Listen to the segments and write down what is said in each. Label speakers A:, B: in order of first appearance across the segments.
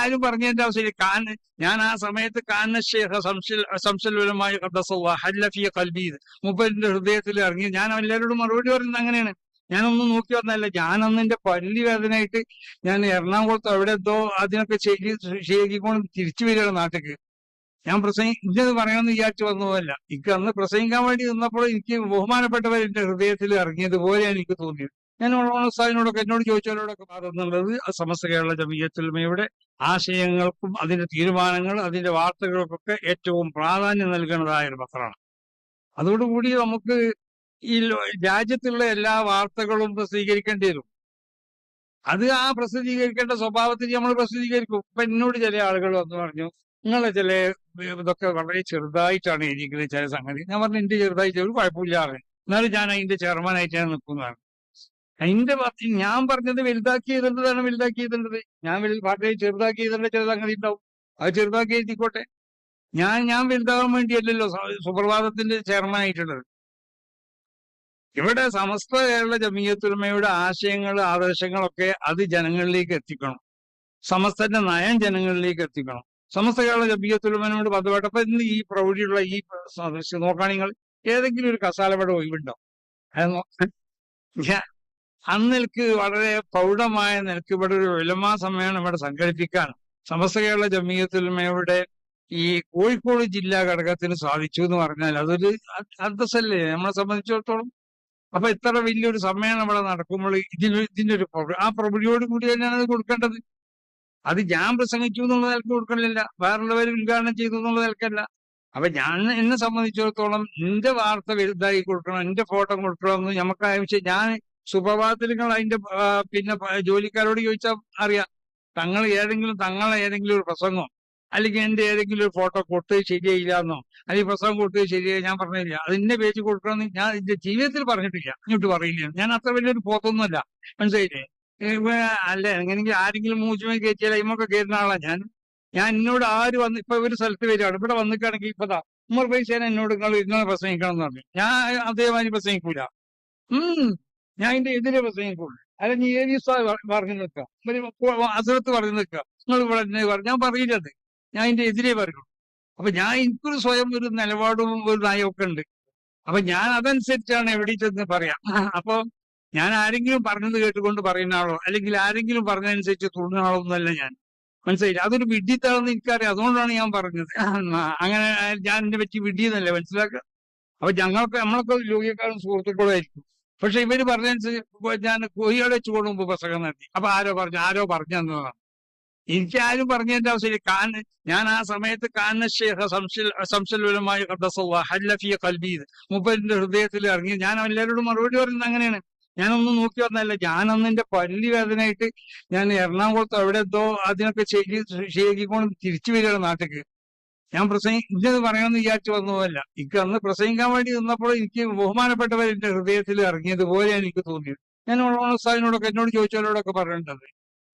A: ആരും പറഞ്ഞതിന്റെ ആവശ്യമില്ല. കാൻ ഞാൻ ആ സമയത്ത് കാന ഷേഖ സംശൽ സംശൽവലമായ ഹല്ലഫിയ മുപ്പതിന്റെ ഹൃദയത്തിൽ ഇറങ്ങി ഞാൻ എല്ലാവരോടും മറുപടി പറയുന്നത് അങ്ങനെയാണ്. ഞാനൊന്നും നോക്കി വന്നല്ല ഞാൻ എന്റെ പല്ലി വേദനയായിട്ട് ഞാൻ എറണാകുളത്ത് അവിടെ എന്തോ അതിനൊക്കെ ചെയ്തി ശരിക്കൊണ്ട് തിരിച്ചു വരികയാണ് നാട്ടിക്ക്. ഞാൻ പ്രസംഗി ഇന്നത് പറയണമെന്ന് വിചാരിച്ചു വന്നതല്ല. എനിക്ക് അന്ന് പ്രസംഗിക്കാൻ വേണ്ടി നിന്നപ്പോൾ എനിക്ക് ബഹുമാനപ്പെട്ടവർ എന്റെ ഹൃദയത്തിൽ ഇറങ്ങിയതുപോലെയാണ് എനിക്ക് തോന്നിയത്. ഞാൻ ഉസ്താദിനോടൊക്കെ എന്നോട് ചോദിച്ചവരോടൊക്കെ പറയുന്നുള്ളത് സമസ്ത കേരള ജമീയത്തിൽമയുടെ ആശയങ്ങൾക്കും അതിന്റെ തീരുമാനങ്ങൾ അതിന്റെ വാർത്തകൾക്കൊക്കെ ഏറ്റവും പ്രാധാന്യം നൽകുന്നതായ ഒരു പത്രമാണ്. അതോടുകൂടി നമുക്ക് ഈ രാജ്യത്തുള്ള എല്ലാ വാർത്തകളും പ്രസിദ്ധീകരിക്കേണ്ടി വരും. അത് ആ പ്രസിദ്ധീകരിക്കേണ്ട സ്വഭാവത്തിൽ നമ്മൾ പ്രസിദ്ധീകരിക്കും. ഇപ്പൊ എന്നോട് ചില ആളുകൾ വന്നു പറഞ്ഞു നിങ്ങളെ ചില ഇതൊക്കെ വളരെ ചെറുതായിട്ടാണ് എഴുതിയിരിക്കുന്നത് ചില സംഗതി. ഞാൻ പറഞ്ഞു എന്റെ ചെറുതായിട്ട് ഒരു കുഴപ്പമില്ലാതെ എന്നാലും ഞാൻ അതിന്റെ ചെയർമാനായിട്ടാണ് നിൽക്കുന്നതാണ്. അതിന്റെ പാർട്ടി ഞാൻ പറഞ്ഞത് വലുതാക്കി എഴുതേണ്ടതാണ് വലുതാക്കി എഴുതേണ്ടത്. ഞാൻ പാർട്ടിയെ ചെറുതാക്കി എഴുതേണ്ട സംഗതി ഉണ്ടാവും. അത് ചെറുതാക്കി എഴുതിക്കോട്ടെ. ഞാൻ ഞാൻ വലുതാകാൻ വേണ്ടിയല്ലല്ലോ സുപ്രഭാതത്തിന്റെ ചെയർമാൻ ആയിട്ടുള്ളത്. ഇവിടെ സമസ്ത കേരള ജമീയത്തുലമയുടെ ആശയങ്ങൾ ആദർശങ്ങളൊക്കെ അത് ജനങ്ങളിലേക്ക് എത്തിക്കണം. സമസ്തന്റെ നയം ജനങ്ങളിലേക്ക് എത്തിക്കണം. സമസ്ത കേരള ജമീയത്തുലമനോട് ബന്ധപ്പെട്ട അപ്പൊ ഇന്ന് ഈ പ്രൗഢിയുള്ള ഈ സദസ്സ് നോക്കുകയാണെങ്കിൽ ഏതെങ്കിലും ഒരു കസാലപട ഒഴിവുണ്ടോ അത് നോ- അന്നിൽക്ക് വളരെ പ്രൗഢമായ നിലയ്ക്ക് ഇവിടെ ഒരു വിലമാ സമ്മേളനം ഇവിടെ സംഘടിപ്പിക്കാൻ സമസ്ത കേരള ജമീയത്തുലമയുടെ ഈ കോഴിക്കോട് ജില്ലാ ഘടകത്തിന് സാധിച്ചു എന്ന് പറഞ്ഞാൽ അതൊരു അന്തസ്സല്ലേ? നമ്മളെ സംബന്ധിച്ചിടത്തോളം. അപ്പൊ ഇത്ര വലിയൊരു സമ്മേളനം ഇവിടെ നടക്കുമ്പോൾ ഇതിന് ഇതിന്റെ ഒരു ആ പ്രൗഢിയോട് കൂടി തന്നെയാണ് അത് കൊടുക്കേണ്ടത്. അത് ഞാൻ പ്രസംഗിച്ചു എന്നുള്ള നിലയ്ക്ക് കൊടുക്കണില്ല. വേറുള്ളവർ ഉദ്ഘാടനം ചെയ്തു എന്നുള്ള നിലക്കല്ല. അപ്പൊ ഞാൻ എന്നെ സംബന്ധിച്ചിടത്തോളം എന്റെ വാർത്ത വലുതായി കൊടുക്കണം എന്റെ ഫോട്ടോ കൊടുക്കണം എന്ന് നമുക്ക് ആവശ്യം ഞാൻ സുപ്രഭാതത്തിൽ അതിന്റെ പിന്നെ ജോലിക്കാരോട് ചോദിച്ചാൽ അറിയാം. തങ്ങൾ ഏതെങ്കിലും തങ്ങളെ ഏതെങ്കിലും ഒരു പ്രസംഗം അല്ലെങ്കിൽ എന്റെ ഏതെങ്കിലും ഒരു ഫോട്ടോ കൊടുത്തത് ശരിയായില്ല എന്നോ അല്ലെങ്കിൽ പ്രസംഗം കൊടുത്തത് ശരിയായി ഞാൻ പറഞ്ഞില്ല. അതിന്റെ പേജ് കൊടുക്കണമെന്ന് ഞാൻ എന്റെ ജീവിതത്തിൽ പറഞ്ഞിട്ടില്ല. ഇങ്ങോട്ട് പറയില്ല. ഞാൻ അത്ര വലിയൊരു പോത്തൊന്നുമല്ല. മനസ്സിലായില്ലേ? അല്ല എങ്ങനെയെങ്കിൽ ആരെങ്കിലും മൂച്ചുമായി കയറ്റിയാൽ ഇമ്മൊക്കെ കയറുന്ന ആളാ ഞാൻ. ഞാൻ എന്നോട് ആര് വന്ന് ഇപ്പൊ ഒരു സ്ഥലത്ത് വരികയാണ്. ഇവിടെ വന്നിട്ടാണെങ്കിൽ ഇപ്പതാ ഉമ്മർ പൈസേന എന്നോട് നിങ്ങൾ ഇങ്ങനെ പ്രസംഗിക്കണം എന്ന് പറഞ്ഞു. ഞാൻ അതേമാതിരി പ്രസംഗിക്കൂല. ഉം. ഞാൻ ഇതിന്റെ എതിരെ പ്രസംഗിക്കുള്ളൂ അല്ല നീ ഏത് പറഞ്ഞു നിൽക്കുക? അസുഖത്ത് പറഞ്ഞു നിൽക്കുക. നിങ്ങൾ ഇവിടെ എന്നെ പറഞ്ഞു. ഞാൻ പറയില്ലത്. ഞാൻ ഇതിന്റെ എതിരെ പറയുള്ളൂ. അപ്പൊ ഞാൻ എനിക്കൊരു സ്വയം ഒരു നിലപാടും ഒരു നയമൊക്കെ ഉണ്ട്. അപ്പൊ ഞാൻ അതനുസരിച്ചാണ് എവിടെ ചെന്ന് പറയാം. അപ്പൊ ഞാൻ ആരെങ്കിലും പറഞ്ഞത് കേട്ടുകൊണ്ട് പറയുന്ന ആളോ അല്ലെങ്കിൽ ആരെങ്കിലും പറഞ്ഞതനുസരിച്ച് തുള്ളുന്ന ആളോ ഒന്നല്ല ഞാൻ. മനസ്സിലായില്ല? അതൊരു വിഡ്ഢിത്താണെന്ന് എനിക്കറിയാം. അതുകൊണ്ടാണ് ഞാൻ പറഞ്ഞത്. അങ്ങനെ ഞാൻ എന്നെ പറ്റി വിഡിയെന്നല്ലേ മനസ്സിലാക്കുക. അപ്പൊ ഞങ്ങൾക്ക് നമ്മളൊക്കെ രോഗിയെക്കാളും സുഹൃത്തുക്കളും ആയിരിക്കും. പക്ഷെ ഇവർ പറഞ്ഞനുസരിച്ച് ഞാൻ കൊയ്യോടെ വെച്ച് കൊണ്ടുമുമ്പ് പുസ്തകം നടത്തി. അപ്പൊ ആരോ പറഞ്ഞു ആരോ പറഞ്ഞു തന്നതാണ്. എനിക്ക് ആരും പറഞ്ഞതിന്റെ അവസരം കാൻ ഞാൻ ആ സമയത്ത് കാന ഷേഖ ഹല്ലഫിയ കൽബീദ് മുപ്പതിന്റെ ഹൃദയത്തിൽ ഇറങ്ങി ഞാൻ എല്ലാവരോടും മറുപടി പറഞ്ഞത് അങ്ങനെയാണ്. ഞാനൊന്നും നോക്കി വന്നല്ല ഞാൻ അന്ന് എന്റെ പല്ലി വേദനയായിട്ട് ഞാൻ എറണാകുളത്ത് അവിടെ എന്തോ അതിനൊക്കെ ചെയ്ത് ശരിക്കൊണ്ട് തിരിച്ചു വരികയാണ് നാട്ടിക്ക് ഞാൻ പ്രസംഗി ഇന്നത് പറയണമെന്ന് വിചാരിച്ചു വന്നതല്ല. എനിക്ക് അന്ന് പ്രസംഗിക്കാൻ വേണ്ടി നിന്നപ്പോൾ എനിക്ക് ബഹുമാനപ്പെട്ടവർ എന്റെ ഹൃദയത്തിൽ ഇറങ്ങിയതുപോലെയാണ് എനിക്ക് തോന്നിയത്. ഞാൻ ഉസ്താദിനോടൊക്കെ എന്നോട് ചോദിച്ചവരോടൊക്കെ പറയേണ്ടത്.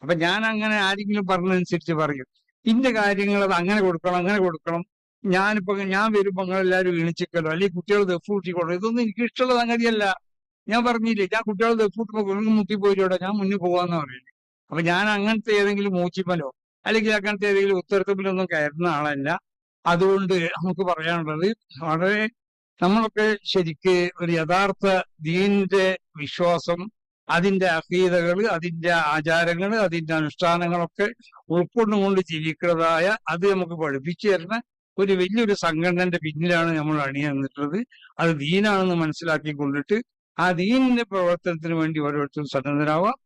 A: അപ്പൊ ഞാൻ അങ്ങനെ ആരെങ്കിലും പറഞ്ഞതനുസരിച്ച് പറയും. ഇന്റെ കാര്യങ്ങൾ അത് അങ്ങനെ കൊടുക്കണം അങ്ങനെ കൊടുക്കണം. ഞാനിപ്പോ ഞാൻ വരുമ്പോ നിങ്ങൾ എല്ലാവരും എണിച്ചിക്കലോ അല്ലെങ്കിൽ കുട്ടികൾ ദഫൂട്ടിക്കോളോ ഇതൊന്നും എനിക്ക് ഇഷ്ടമുള്ള സംഗതിയല്ല. ഞാൻ പറഞ്ഞില്ലേ ഞാൻ കുട്ടികൾ ദഫൂട്ടുമ്പോ കുറുങ്ങ് മുത്തി പോയിട്ടോടെ ഞാൻ മുന്നിൽ പോവാന്ന് പറയുന്നത് അപ്പൊ ഞാൻ അങ്ങനത്തെ ഏതെങ്കിലും മൂച്ചിമലോ അല്ലെങ്കിൽ അങ്ങനത്തെ ഏതെങ്കിലും ഉത്തരത്തിലൊന്നും കയറുന്ന ആളല്ല. അതുകൊണ്ട് നമുക്ക് പറയാനുള്ളത് വളരെ നമ്മളൊക്കെ ശരിക്ക് ഒരു യഥാർത്ഥ ദീനിന്റെ വിശ്വാസം അതിന്റെ അഹീതകൾ അതിന്റെ ആചാരങ്ങൾ അതിന്റെ അനുഷ്ഠാനങ്ങളൊക്കെ ഉൾക്കൊണ്ടുകൊണ്ട് ജീവിക്കുന്നതായ അത് നമുക്ക് പഠിപ്പിച്ചു തരുന്ന ഒരു വലിയൊരു സംഘടനന്റെ പിന്നിലാണ് നമ്മൾ അണിയന്നിട്ടുള്ളത് അത് ദീനാണെന്ന് മനസ്സിലാക്കി കൊണ്ടിട്ട് ആ ദീനിന്റെ പ്രവർത്തനത്തിന് വേണ്ടി ഓരോരുത്തരും സന്നദ്ധരാവാം